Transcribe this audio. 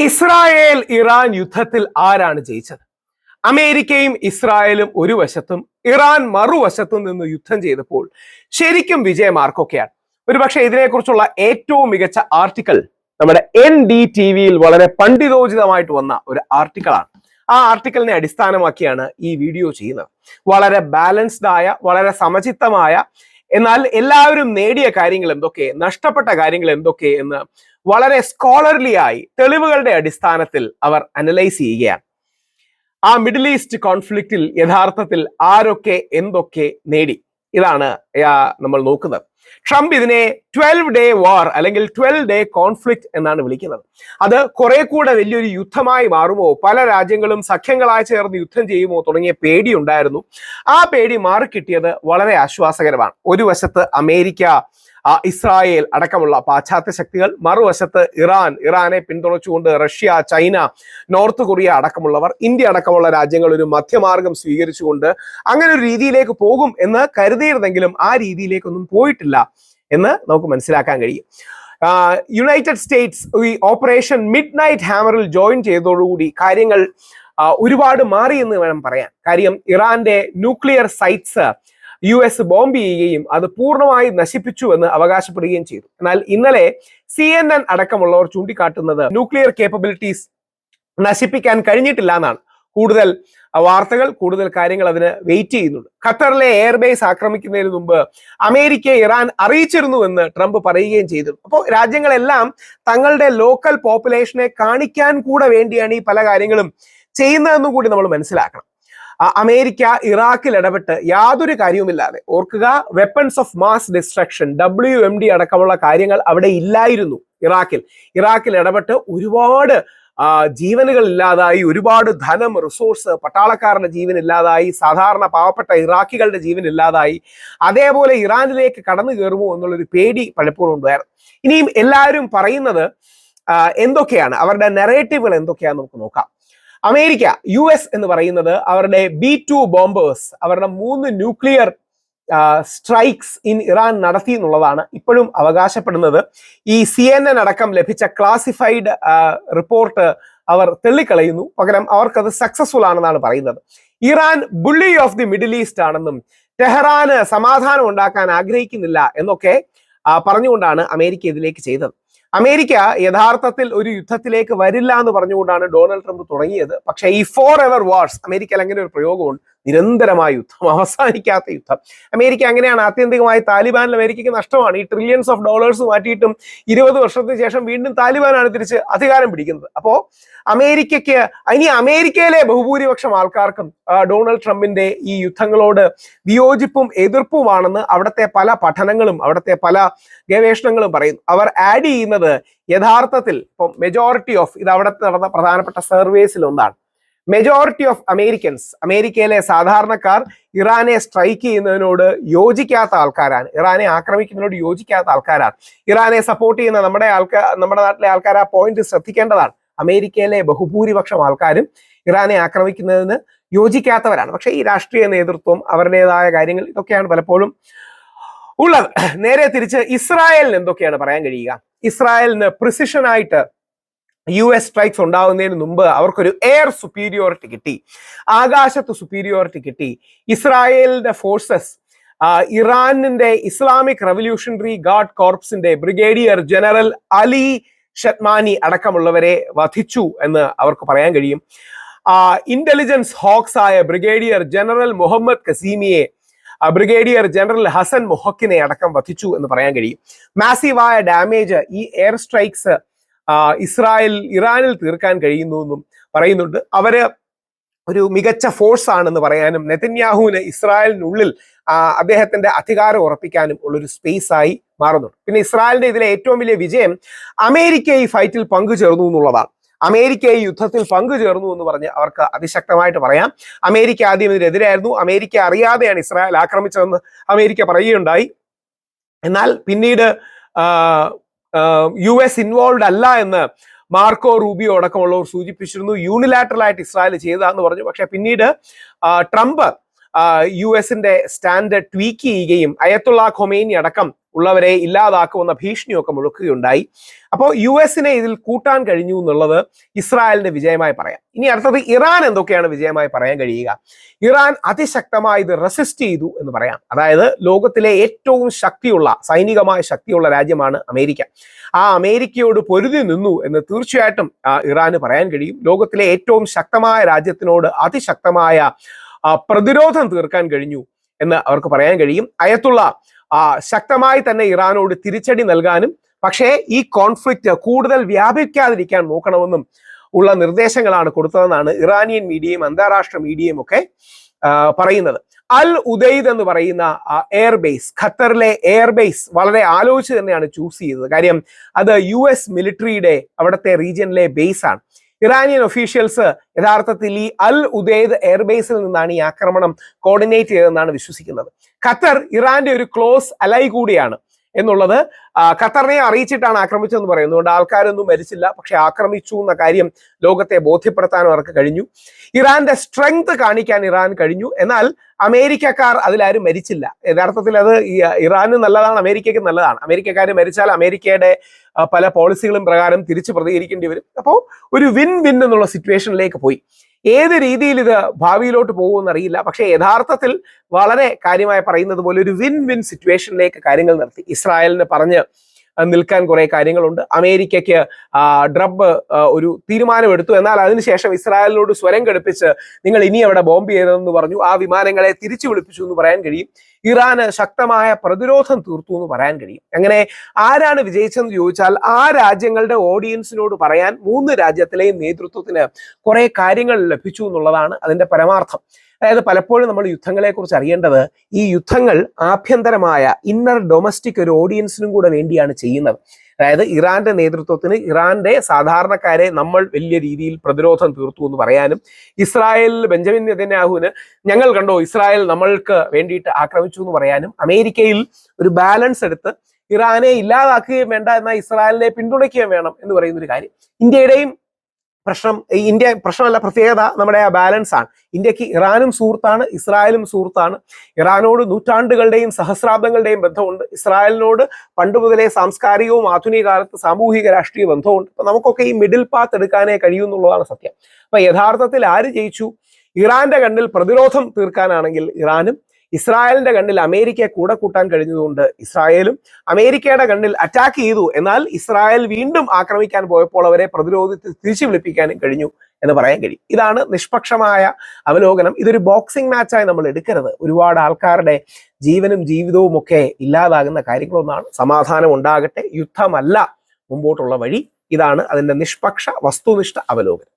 Israel Iran യുദ്ധത്തിൽ ആരാണ് ജയിച്ചത്? അമേരിക്കയും ഇസ്രായേലും ഒരു വശത്തും ഇറാൻ മറുവശത്തും നിന്ന് യുദ്ധം ചെയ്തപ്പോൾ ശരിക്കും വിജയമാർക്കൊക്കെയാണ് ഒരുപക്ഷെ ഇതിനെക്കുറിച്ചുള്ള ഏറ്റവും മികച്ച ആർട്ടിക്കിൾ നമ്മുടെ എൻ ഡി ടി വിയിൽ വളരെ പണ്ഡിതോചിതമായിട്ട് വന്ന ഒരു ആർട്ടിക്കിളാണ് ആ ആർട്ടിക്കിളിനെ അടിസ്ഥാനമാക്കിയാണ് ഈ വീഡിയോ ചെയ്യുന്നത്. വളരെ ബാലൻസ്ഡ് ആയ വളരെ സമചിത്തമായ എന്നാൽ എല്ലാവരും നേടിയ കാര്യങ്ങൾ എന്തൊക്കെ നഷ്ടപ്പെട്ട കാര്യങ്ങൾ എന്തൊക്കെ എന്ന് വളരെ സ്കോളർലി ആയി തെളിവുകളുടെ അടിസ്ഥാനത്തിൽ അവർ അനലൈസ് ചെയ്യുകയാണ്. ആ മിഡിൽ ഈസ്റ്റ് കോൺഫ്ലിക്റ്റിൽ യഥാർത്ഥത്തിൽ ആരൊക്കെ എന്തൊക്കെ നേടി? ഇതാണ് നമ്മൾ നോക്കുന്നത്. ട്രംപ് ഇതിനെ ട്വൽവ് ഡേ വാർ അല്ലെങ്കിൽ ട്വൽവ് ഡേ കോൺഫ്ലിക്റ്റ് എന്നാണ് വിളിക്കുന്നത്. അത് കുറെ കൂടെ വലിയൊരു യുദ്ധമായി മാറുമോ? പല രാജ്യങ്ങളും സഖ്യങ്ങളായി ചേർന്ന് യുദ്ധം ചെയ്യുമോ തുടങ്ങിയ പേടി ഉണ്ടായിരുന്നു. ആ പേടി മാറിക്കിട്ടിയത് വളരെ ആശ്വാസകരമാണ്. ഒരു വശത്ത് അമേരിക്ക ഇസ്രായേൽ അടക്കമുള്ള പാശ്ചാത്യ ശക്തികൾ മറുവശത്ത് ഇറാൻ ഇറാനെ പിന്തുണച്ചുകൊണ്ട് റഷ്യ ചൈന നോർത്ത് കൊറിയ അടക്കമുള്ളവർ ഇന്ത്യ അടക്കമുള്ള രാജ്യങ്ങൾ ഒരു മധ്യമാർഗം സ്വീകരിച്ചുകൊണ്ട് അങ്ങനെ ഒരു രീതിയിലേക്ക് പോകും എന്ന് കരുതിയിരുന്നെങ്കിലും ആ രീതിയിലേക്കൊന്നും പോയിട്ടില്ല എന്ന് നമുക്ക് മനസ്സിലാക്കാൻ കഴിയും. യുണൈറ്റഡ് സ്റ്റേറ്റ്സ് ഈ ഓപ്പറേഷൻ മിഡ് നൈറ്റ് ഹാമറിൽ ജോയിൻ ചെയ്തതോടുകൂടി കാര്യങ്ങൾ ഒരുപാട് മാറി എന്ന് വേണം പറയാൻ. കാര്യം ഇറാന്റെ nuclear sites U S bomb ചെയ്യുകയും അത് പൂർണമായി നശിപ്പിച്ചു എന്ന് അവകാശപ്പെടുകയും ചെയ്തു. എന്നാൽ ഇന്നലെ സി എൻ എൻ അടക്കമുള്ളവർ ചൂണ്ടിക്കാട്ടുന്നത് ന്യൂക്ലിയർ കേപ്പബിലിറ്റീസ് നശിപ്പിക്കാൻ കഴിഞ്ഞിട്ടില്ല എന്നാണ്. കൂടുതൽ വാർത്തകൾ കൂടുതൽ കാര്യങ്ങൾ അതിന് വെയിറ്റ് ചെയ്യുന്നുണ്ട്. ഖത്തറിലെ എയർബേസ് ആക്രമിക്കുന്നതിന് മുമ്പ് അമേരിക്ക ഇറാൻ അറിയിച്ചിരുന്നുവെന്ന് ട്രംപ് പറയുകയും ചെയ്തു. അപ്പോൾ രാജ്യങ്ങളെല്ലാം തങ്ങളുടെ ലോക്കൽ പോപ്പുലേഷനെ കാണിക്കാൻ കൂടെ വേണ്ടിയാണ് ഈ പല കാര്യങ്ങളും ചെയ്യുന്നതെന്നും കൂടി നമ്മൾ മനസ്സിലാക്കണം. അമേരിക്ക ഇറാഖിൽ ഇടപെട്ട് യാതൊരു കാര്യവുമില്ലാതെ ഓർക്കുക weapons of mass destruction W M D അടക്കമുള്ള കാര്യങ്ങൾ അവിടെ ഇല്ലായിരുന്നു ഇറാഖിൽ. ഇറാഖിൽ ഇടപെട്ട് ഒരുപാട് ജീവനുകൾ ഇല്ലാതായി ഒരുപാട് ധനം റിസോഴ്സ് പട്ടാളക്കാരുടെ ജീവൻ ഇല്ലാതായി സാധാരണ പാവപ്പെട്ട ഇറാഖികളുടെ ജീവൻ ഇല്ലാതായി. അതേപോലെ ഇറാനിലേക്ക് കടന്നു കയറുമോ എന്നുള്ളൊരു പേടി പലപ്പോഴും ഉണ്ടായിരുന്നു. ഇനിയും എല്ലാവരും പറയുന്നത് എന്തൊക്കെയാണ്? അവരുടെ നെറേറ്റീവുകൾ എന്തൊക്കെയാണെന്ന് നമുക്ക് നോക്കാം. അമേരിക്ക യു എസ് എന്ന് പറയുന്നത് അവരുടെ ബി ടു ബോംബേഴ്സ് അവരുടെ മൂന്ന് ന്യൂക്ലിയർ സ്ട്രൈക്സ് ഇൻ ഇറാൻ നടത്തി എന്നുള്ളതാണ് ഇപ്പോഴും അവകാശപ്പെടുന്നത്. ഈ സി എൻ എൻ അടക്കം ലഭിച്ച ക്ലാസിഫൈഡ് റിപ്പോർട്ട് അവർ തള്ളിക്കളയുന്നു. പകരം അവർക്കത് സക്സസ്ഫുൾ ആണെന്നാണ് പറയുന്നത്. Iran bully of the Middle East ആണെന്നും ടെഹ്റാന് സമാധാനം ഉണ്ടാക്കാൻ ആഗ്രഹിക്കുന്നില്ല എന്നൊക്കെ പറഞ്ഞുകൊണ്ടാണ് അമേരിക്ക ഇതിലേക്ക് ചെയ്തത്. അമേരിക്ക യഥാർത്ഥത്തിൽ ഒരു യുദ്ധത്തിലേക്ക് വരില്ല എന്ന് പറഞ്ഞുകൊണ്ടാണ് ഡൊണാൾഡ് ട്രംപ് തുടങ്ങിയത്. പക്ഷേ ഈ ഫോർ എവർ വാർസ് അമേരിക്കയിൽ അങ്ങനെ ഒരു പ്രയോഗമുണ്ട്. നിരന്തരമായ യുദ്ധം അവസാനിക്കാത്ത യുദ്ധം. അമേരിക്ക അങ്ങനെയാണ്. ആത്യന്തികമായി താലിബാനിൽ അമേരിക്കയ്ക്ക് നഷ്ടമാണ്. ഈ ട്രില്യൺസ് ഓഫ് ഡോളേഴ്സ് മാറ്റിയിട്ടും ഇരുപത് വർഷത്തിന് ശേഷം വീണ്ടും താലിബാനാണ് തിരിച്ച് അധികാരം പിടിക്കുന്നത്. അപ്പോ അമേരിക്കയ്ക്ക് ഇനി അമേരിക്കയിലെ ബഹുഭൂരിപക്ഷം ആൾക്കാർക്കും ഡൊണാൾഡ് ട്രംപിന്റെ ഈ യുദ്ധങ്ങളോട് വിയോജിപ്പും എതിർപ്പുമാണെന്ന് അവിടുത്തെ പല പഠനങ്ങളും അവിടുത്തെ പല ഗവേഷണങ്ങളും പറയുന്നു. അവർ ആഡ് ചെയ്യുന്നത് യഥാർത്ഥത്തിൽ ഇപ്പം മെജോറിറ്റി ഓഫ് ഇത് അവിടെ നടന്ന പ്രധാനപ്പെട്ട സർവേസിൽ ഒന്നാണ്. മെജോറിറ്റി ഓഫ് അമേരിക്കൻസ് അമേരിക്കയിലെ സാധാരണക്കാർ ഇറാനെ സ്ട്രൈക്ക് ചെയ്യുന്നതിനോട് യോജിക്കാത്ത ആൾക്കാരാണ്. ഇറാനെ ആക്രമിക്കുന്നതിനോട് യോജിക്കാത്ത ആൾക്കാരാണ്. ഇറാനെ സപ്പോർട്ട് ചെയ്യുന്ന നമ്മുടെ ആൾക്കാർ നമ്മുടെ നാട്ടിലെ ആൾക്കാർ ആ പോയിന്റ് ശ്രദ്ധിക്കേണ്ടതാണ്. അമേരിക്കയിലെ ബഹുഭൂരിപക്ഷം ആൾക്കാരും ഇറാനെ ആക്രമിക്കുന്നതിന് യോജിക്കാത്തവരാണ്. പക്ഷേ ഈ രാഷ്ട്രീയ നേതൃത്വം അവരുടേതായ കാര്യങ്ങൾ ഇതൊക്കെയാണ് പലപ്പോഴും ഉള്ളത്. നേരെ തിരിച്ച് ഇസ്രായേലിന് എന്തൊക്കെയാണ് പറയാൻ കഴിയുക? ഇസ്രായേലിന് പ്രിസിഷൻ ആയിട്ട് യു എസ് സ്ട്രൈക്സ് ഉണ്ടാവുന്നതിന് മുമ്പ് അവർക്കൊരു എയർ സുപ്പീരിയോറിറ്റി കിട്ടി. ആകാശത്ത് സുപ്പീരിയോറിറ്റി കിട്ടി. ഇസ്രായേലിന്റെ ഫോഴ്സസ് ഇറാനിന്റെ ഇസ്ലാമിക് റവല്യൂഷണറി ഗാർഡ് കോർപ്സിന്റെ ബ്രിഗേഡിയർ ജനറൽ അലി ഷത്മാനി അടക്കമുള്ളവരെ വധിച്ചു എന്ന് അവർക്ക് പറയാൻ കഴിയും. ഇന്റലിജൻസ് ഹോക്സ് ആയ ബ്രിഗേഡിയർ ജനറൽ മുഹമ്മദ് കസീമിയെ ബ്രിഗേഡിയർ ജനറൽ ഹസൻ മൊഹക്കിനെ അടക്കം വധിച്ചു എന്ന് പറയാൻ കഴിയും. മാസീവായ ഡാമേജ് ഈ എയർ സ്ട്രൈക്സ് ഇസ്രായേൽ ഇറാനിൽ തീർക്കാൻ കഴിയുന്നു എന്നും പറയുന്നുണ്ട്. അവർ ഒരു മികച്ച ഫോഴ്സ് ആണെന്ന് പറയാനും നെതന്യാഹുവിന് ഇസ്രായേലിനുള്ളിൽ അദ്ദേഹത്തിന്റെ അധികാരം ഉറപ്പിക്കാനും ഉള്ളൊരു സ്പേസ് ആയി മാറുന്നുണ്ട്. പിന്നെ ഇസ്രായേലിന്റെ ഇതിലെ ഏറ്റവും വലിയ വിജയം അമേരിക്ക ഈ ഫൈറ്റിൽ പങ്കുചേർന്നു എന്നുള്ളതാണ്. അമേരിക്ക ഈ യുദ്ധത്തിൽ പങ്കുചേർന്നു എന്ന് പറഞ്ഞ് അവർക്ക് അതിശക്തമായിട്ട് പറയാം. അമേരിക്ക ആദ്യം ഇതിനെതിരായിരുന്നു. അമേരിക്ക അറിയാതെയാണ് ഇസ്രായേൽ ആക്രമിച്ചതെന്ന് അമേരിക്ക പറയുകയുണ്ടായി. എന്നാൽ പിന്നീട് യു എസ് ഇൻവോൾവ് അല്ല എന്ന് മാർക്കോ റൂബിയോ അടക്കമുള്ളവർ സൂചിപ്പിച്ചിരുന്നു. യൂണിലാറ്ററൽ ആയിട്ട് ഇസ്രായേൽ ചെയ്തതാന്ന് പറഞ്ഞു. പക്ഷെ പിന്നീട് ട്രംപ് യു എസിന്റെ സ്റ്റാൻഡ് ട്വീക്ക് ചെയ്യുകയും അയത്തുള്ള ഖൊമേനി അടക്കം ഉള്ളവരെ ഇല്ലാതാക്കുമെന്ന ഭീഷണിയൊക്കെ മുഴക്കുകയുണ്ടായി. അപ്പോൾ യു എസിനെ ഇതിൽ കൂട്ടാൻ കഴിഞ്ഞു എന്നുള്ളത് ഇസ്രായേലിന്റെ വിജയമായി പറയാം. ഇനി അടുത്തത് ഇറാൻ എന്തൊക്കെയാണ് വിജയമായി പറയാൻ കഴിയുക? ഇറാൻ അതിശക്തമായി ഇത് റെസിസ്റ്റ് ചെയ്തു എന്ന് പറയാം. അതായത് ലോകത്തിലെ ഏറ്റവും ശക്തിയുള്ള സൈനികമായ ശക്തിയുള്ള രാജ്യമാണ് അമേരിക്ക. ആ അമേരിക്കയോട് പൊരുതി നിന്നു എന്ന് തീർച്ചയായിട്ടും ഇറാന് പറയാൻ കഴിയും. ലോകത്തിലെ ഏറ്റവും ശക്തമായ രാജ്യത്തിനോട് അതിശക്തമായ പ്രതിരോധം തീർക്കാൻ കഴിഞ്ഞു എന്ന് അവർക്ക് പറയാൻ കഴിയും. അയത്തുള്ള ശക്തമായി തന്നെ ഇറാനോട് തിരിച്ചടി നൽകാനും പക്ഷേ ഈ കോൺഫ്ലിക്റ്റ് കൂടുതൽ വ്യാപിക്കാതിരിക്കാൻ നോക്കണമെന്നും ഉള്ള നിർദ്ദേശങ്ങളാണ് കൊടുത്തതെന്നാണ് ഇറാനിയൻ മീഡിയയും അന്താരാഷ്ട്ര മീഡിയയും ഒക്കെ പറയുന്നത്. അൽ ഉദയ്ദ് എന്ന് പറയുന്ന എയർബേസ് ഖത്തറിലെ എയർബേസ് വളരെ ആലോചിച്ച് തന്നെയാണ് ചൂസ് ചെയ്തത്. കാര്യം അത് യു എസ് മിലിറ്ററിയുടെ അവിടുത്തെ റീജിയനിലെ ബേസ് ആണ്. ഇറാനിയൻ ഒഫീഷ്യൽസ് യഥാർത്ഥത്തിൽ ഈ അൽ ഉദൈദ് എയർബേസിൽ നിന്നാണ് ഈ ആക്രമണം കോർഡിനേറ്റ് ചെയ്തതെന്നാണ് വിശ്വസിക്കുന്നത്. ഖത്തർ ഇറാന്റെ ഒരു ക്ലോസ് അലൈ കൂടിയാണ്. എന്നുള്ളത് ഖത്തറിനെ അറിയിച്ചിട്ടാണ് ആക്രമിച്ചതെന്ന് പറയുന്നത്. അതുകൊണ്ട് ആൾക്കാരൊന്നും മരിച്ചില്ല. പക്ഷെ ആക്രമിച്ചു എന്ന കാര്യം ലോകത്തെ ബോധ്യപ്പെടുത്താൻ അവർക്ക് കഴിഞ്ഞു. ഇറാന്റെ സ്ട്രെങ്ത് കാണിക്കാൻ ഇറാൻ കഴിഞ്ഞു. എന്നാൽ അമേരിക്കക്കാർ അതിലാരും മരിച്ചില്ല. യഥാർത്ഥത്തിൽ അത് ഇറാന് നല്ലതാണ് അമേരിക്കയ്ക്ക് നല്ലതാണ്. അമേരിക്കക്കാർ മരിച്ചാൽ അമേരിക്കയുടെ പല പോളിസികളും പ്രകാരം തിരിച്ചു പ്രതികരിക്കേണ്ടി വരും. അപ്പോൾ ഒരു വിൻ വിൻ എന്നുള്ള സിറ്റുവേഷനിലേക്ക് പോയി. ഏത് രീതിയിൽ ഇത് ഭാവിയിലോട്ട് പോകുമെന്ന് അറിയില്ല പക്ഷേ യഥാർത്ഥത്തിൽ വളരെ കാര്യമായി പറയുന്നത് പോലെ ഒരു വിൻ വിൻ സിറ്റുവേഷനിലേക്ക് കാര്യങ്ങൾ നിർത്തി. ഇസ്രായേലിന് പറഞ്ഞ് നിൽക്കാൻ കുറെ കാര്യങ്ങളുണ്ട്. അമേരിക്കയ്ക്ക് ഡ്രബ് ഒരു തീരുമാനമെടുത്തു. എന്നാൽ അതിനുശേഷം ഇസ്രായേലിനോട് സ്വരം കടുപ്പിച്ച് നിങ്ങൾ ഇനി അവിടെ ബോംബ് ചെയ്തതെന്ന് പറഞ്ഞു. ആ വിമാനങ്ങളെ തിരിച്ചു വിളിപ്പിച്ചു എന്ന് പറയാൻ കഴിയും. ഇറാന് ശക്തമായ പ്രതിരോധം തീർത്തു എന്ന് പറയാൻ കഴിയും. അങ്ങനെ ആരാണ് വിജയിച്ചെന്ന് ചോദിച്ചാൽ ആ രാജ്യങ്ങളുടെ ഓഡിയൻസിനോട് പറയാൻ മൂന്ന് രാജ്യത്തിലെയും നേതൃത്വത്തിന് കുറെ കാര്യങ്ങൾ ലഭിച്ചു എന്നുള്ളതാണ് അതിന്റെ പരമാർത്ഥം. അതായത് പലപ്പോഴും നമ്മൾ യുദ്ധങ്ങളെക്കുറിച്ച് അറിയേണ്ടത് ഈ യുദ്ധങ്ങൾ ആഭ്യന്തരമായ ഇന്നർ ഡൊമസ്റ്റിക് ഒരു ഓഡിയൻസിനും കൂടെ വേണ്ടിയാണ് ചെയ്യുന്നത്. അതായത് ഇറാന്റെ നേതൃത്വത്തിന് ഇറാന്റെ സാധാരണക്കാരെ നമ്മൾ വലിയ രീതിയിൽ പ്രതിരോധം തീർത്തു എന്ന് പറയാനും ഇസ്രായേലിൽ ബെഞ്ചമിൻ നെതന്യാഹുവിന് ഞങ്ങൾ കണ്ടോ ഇസ്രായേൽ നമ്മൾക്ക് വേണ്ടിയിട്ട് ആക്രമിച്ചു എന്ന് പറയാനും അമേരിക്കയിൽ ഒരു ബാലൻസ് എടുത്ത് ഇറാനെ ഇല്ലാതാക്കുകയും വേണ്ട എന്നാൽ ഇസ്രായേലിനെ പിന്തുണയ്ക്കുകയും വേണം എന്ന് പറയുന്ന ഒരു കാര്യം. ഇന്ത്യയുടെയും പ്രശ്നം ഇന്ത്യ പ്രശ്നമല്ല പ്രത്യേകത നമ്മുടെ ആ ബാലൻസ് ആണ്. ഇന്ത്യയ്ക്ക് ഇറാനും സുഹൃത്താണ് ഇസ്രായേലും സുഹൃത്താണ്. ഇറാനോട് നൂറ്റാണ്ടുകളുടെയും സഹസ്രാബ്ദങ്ങളുടെയും ബന്ധമുണ്ട്. ഇസ്രായേലിനോട് പണ്ട് മുതലേ സാംസ്കാരികവും ആധുനിക കാലത്ത് സാമൂഹിക രാഷ്ട്രീയ ബന്ധമുണ്ട് അപ്പൊ നമുക്കൊക്കെ ഈ മിഡിൽ പാത്ത് എടുക്കാനേ കഴിയൂ എന്നുള്ളതാണ് സത്യം. അപ്പൊ യഥാർത്ഥത്തിൽ ആര് ജയിച്ചു? ഇറാന്റെ കണ്ണിൽ പ്രതിരോധം തീർക്കാനാണെങ്കിൽ ഇറാനും ഇസ്രായേലിന്റെ കണ്ണിൽ അമേരിക്കയെ കൂടെ കൂട്ടാൻ കഴിഞ്ഞതുകൊണ്ട് ഇസ്രായേലും അമേരിക്കയുടെ കണ്ണിൽ അറ്റാക്ക് ചെയ്തു. എന്നാൽ ഇസ്രായേൽ വീണ്ടും ആക്രമിക്കാൻ പോയപ്പോൾ അവരെ പ്രതിരോധിച്ച് തിരിച്ചു വിളിപ്പിക്കാനും കഴിഞ്ഞു എന്ന് പറയാൻ കഴിയും. ഇതാണ് നിഷ്പക്ഷമായ അവലോകനം. ഇതൊരു ബോക്സിംഗ് മാച്ചായി നമ്മൾ എടുക്കരുത്. ഒരുപാട് ആൾക്കാരുടെ ജീവനും ജീവിതവും ഒക്കെ ഇല്ലാതാകുന്ന കാര്യങ്ങളൊന്നാണ്. സമാധാനം ഉണ്ടാകട്ടെ. യുദ്ധമല്ല മുമ്പോട്ടുള്ള വഴി. ഇതാണ് അതിന്റെ നിഷ്പക്ഷ വസ്തുനിഷ്ഠ അവലോകനം.